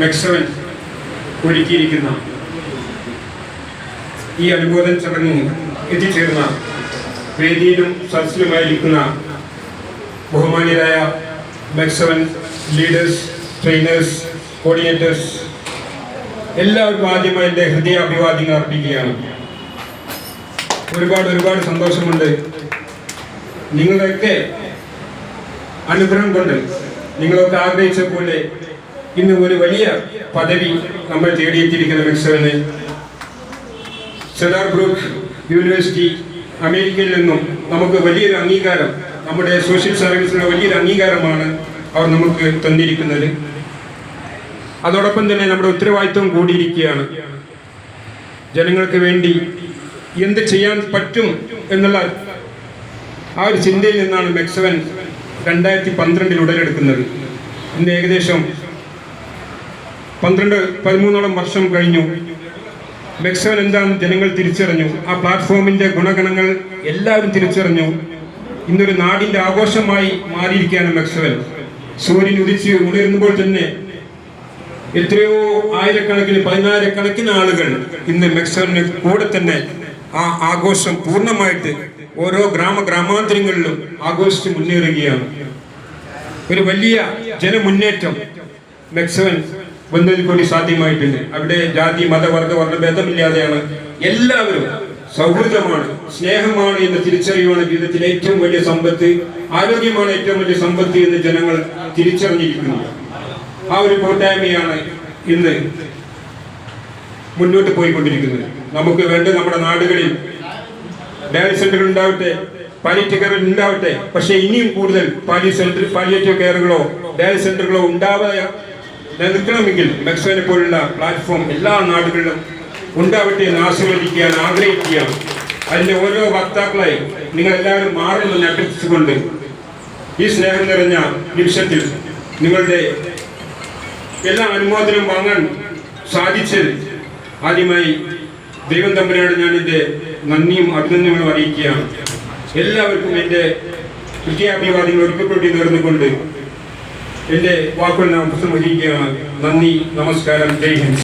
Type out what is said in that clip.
മെക്സവൻ ഒരുക്കിയിരിക്കുന്ന ഈ അനുബോധന ചടങ്ങിൽ എത്തിച്ചേർന്ന വേദിയിലും സദസ്സിലുമായിരിക്കുന്ന ബഹുമാന്യരായ മെക്സവൻ ലീഡേഴ്സ് ട്രെയിനേഴ്സ് കോർഡിനേറ്റേഴ്സ് എല്ലാവർക്കും ആദ്യമായി എന്റെ ഹൃദയാഭിവാദ്യങ്ങൾ അർപ്പിക്കുകയാണ്. ഒരുപാട് ഒരുപാട് സന്തോഷമുണ്ട്. നിങ്ങളുടെയൊക്കെ അനുഗ്രഹം കൊണ്ട് നിങ്ങളൊക്കെ ആഗ്രഹിച്ച പോലെ ഇന്ന് ഒരു വലിയ പദവി നമ്മൾ തേടിയെത്തിയിരിക്കുന്ന മിക്സറിന് സെഡാർ ബ്രൂക്ക് യൂണിവേഴ്സിറ്റി അമേരിക്കയിൽ നിന്നും നമുക്ക് വലിയൊരു അംഗീകാരം നമ്മുടെ സോഷ്യൽ സർവീസിനുള്ള വലിയൊരു അംഗീകാരമാണ് അവർ നമുക്ക് തന്നിരിക്കുന്നത്. അതോടൊപ്പം തന്നെ നമ്മുടെ ഉത്തരവാദിത്വം കൂടിയിരിക്കുകയാണ്. ജനങ്ങൾക്ക് വേണ്ടി എന്ത് ചെയ്യാൻ പറ്റും എന്നുള്ള ആ ഒരു ചിന്തയിൽ നിന്നാണ് മെക്സവൻ രണ്ടായിരത്തി പന്ത്രണ്ടിൽ ഉടലെടുക്കുന്നത്. ഇന്ന് ഏകദേശം പന്ത്രണ്ട് പതിമൂന്നോളം വർഷം കഴിഞ്ഞു. മെക്സവൻ എന്താണെന്ന് ജനങ്ങൾ തിരിച്ചറിഞ്ഞു. ആ പ്ലാറ്റ്ഫോമിന്റെ ഗുണഗണങ്ങൾ എല്ലാവരും തിരിച്ചറിഞ്ഞു. ഇന്നൊരു നാടിന്റെ ആഘോഷമായി മാറിയിരിക്കുകയാണ് മെക്സവൻ. സൂര്യൻ ഉദിച്ച് ഉണരുമ്പോൾ തന്നെ എത്രയോ ആയിരക്കണക്കിന് പതിനായിരക്കണക്കിന് ആളുകൾ ഇന്ന് മെക്സവന് കൂടെ തന്നെ ആ ആഘോഷം പൂർണമായിട്ട് ഓരോ ഗ്രാമ ഗ്രാമാന്തരങ്ങളിലും ആഘോഷിച്ച് മുന്നേറുകയാണ്. ഒരു വലിയ ജനമുന്നേറ്റം മെക്സവൻ വന്നതിൽ കൂടി സാധ്യമായിട്ടുണ്ട്. അവിടെ ജാതി മതവർഗ വർണഭേദമില്ലാതെയാണ് എല്ലാവരും സൗഹൃദമാണ് സ്നേഹമാണ് എന്ന് തിരിച്ചറിയുവാണ് ജീവിതത്തിലെ ഏറ്റവും വലിയ സമ്പത്ത് ആരോഗ്യമാണ് ഏറ്റവും വലിയ സമ്പത്ത് എന്ന് ജനങ്ങൾ തിരിച്ചറിഞ്ഞിരിക്കുന്നു. ആ ഒരു കൂട്ടായ്മയാണ് ഇന്ന് മുന്നോട്ട് പോയിക്കൊണ്ടിരിക്കുന്നത്. നമുക്ക് വേണ്ട നമ്മുടെ നാടുകളിൽ ഡയാലിസ് സെന്ററുകൾ ഉണ്ടാവട്ടെ പാലിയേറ്റീവ് കെയർ ഉണ്ടാവട്ടെ. പക്ഷെ ഇനിയും കൂടുതൽ പാലി സെന്റർ പാലിയേറ്റീവ് കെയറുകളോ ഡയാലിസ് സെന്ററുകളോ ഉണ്ടാവാതെ നിൽക്കണമെങ്കിൽ മെക്സോനെ പോലുള്ള പ്ലാറ്റ്ഫോം എല്ലാ നാടുകളിലും ഉണ്ടാവട്ടെ എന്ന് ആശീർവദിക്കുകയാണ് ആഗ്രഹിക്കുകയാണ്. അതിന്റെ ഓരോ വക്താക്കളായി നിങ്ങൾ എല്ലാവരും മാറുമെന്ന് അഭ്യർത്ഥിച്ചുകൊണ്ട് ഈ സ്നേഹം നിറഞ്ഞ നിമിഷത്തിൽ നിങ്ങളുടെ എല്ലാ അനുമോദനം വാങ്ങാൻ സാധിച്ചത് ആദ്യമായി ദൈവം തമ്പനോട് ഞാൻ എന്റെ നന്ദിയും അഭിനന്ദനങ്ങളും അറിയിക്കുകയാണ്. എല്ലാവർക്കും എന്റെ വിദ്യാഭിവാദികൾ ഒരുക്കപ്പെട്ടി നേർന്നുകൊണ്ട് എന്റെ വാക്കുകൾ നാം ഉപസംഹരിക്കുകയാണ് നന്ദി നമസ്കാരം ജയ്